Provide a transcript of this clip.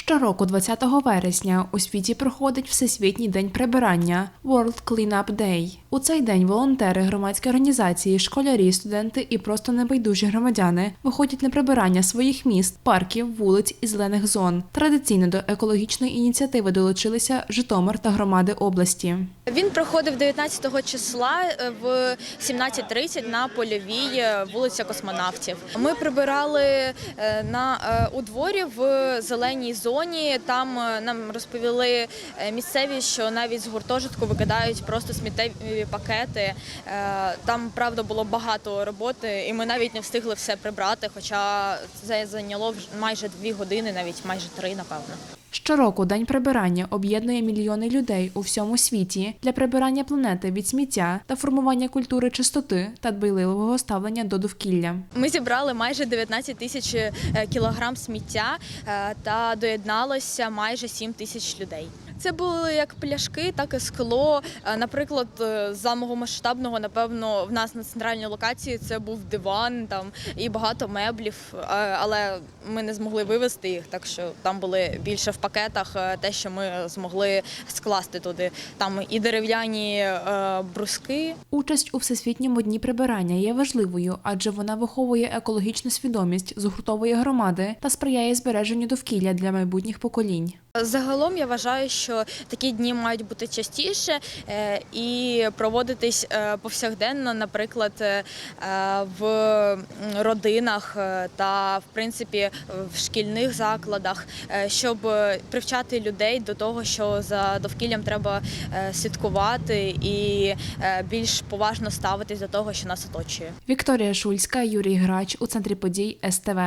Щороку, 20 вересня, у світі проходить Всесвітній день прибирання World Cleanup Day. У цей день волонтери, громадські організації, школярі, студенти і просто небайдужі громадяни виходять на прибирання своїх міст, парків, вулиць і зелених зон. Традиційно до екологічної ініціативи долучилися Житомир та громади області. Він проходив 19 числа е, в 17.30 на польовій е, вулиця Космонавтів. Ми прибирали е, на у дворі в зеленій зоні. Там е, нам розповіли е, місцеві, що навіть з гуртожитку викидають просто сміттєві пакети. Е, Там правда було багато роботи, і ми навіть не встигли все прибрати. Хоча це зайняло майже дві години, навіть майже три, напевно. Щороку день прибирання об'єднує мільйони людей у всьому світі для прибирання планети від сміття та формування культури чистоти та дбайливого ставлення до довкілля. Ми зібрали майже 19 тисяч кілограм сміття та доєдналося майже 7 тисяч людей. Це були як пляшки, так і скло. Е, Наприклад, е, самого масштабного, напевно, в нас на центральній локації це був диван там і багато меблів, е, але ми не змогли вивезти їх, так що там були більше в пакетах те, що ми змогли скласти туди. Там і дерев'яні бруски, Участь у всесвітньому дні прибирання є важливою, адже вона виховує екологічну свідомість, згуртовує громади та сприяє збереженню довкілля для майбутніх поколінь. Загалом я вважаю, що такі дні мають бути частіше е, і проводитись е, повсякденно, наприклад, е, в родинах та в принципі в шкільних закладах, щоб привчати людей до того, що за довкіллям треба слідкувати і більш поважно ставитись до того, що нас оточує. Вікторія Шульська, Юрій Грач у центрі подій СТВ.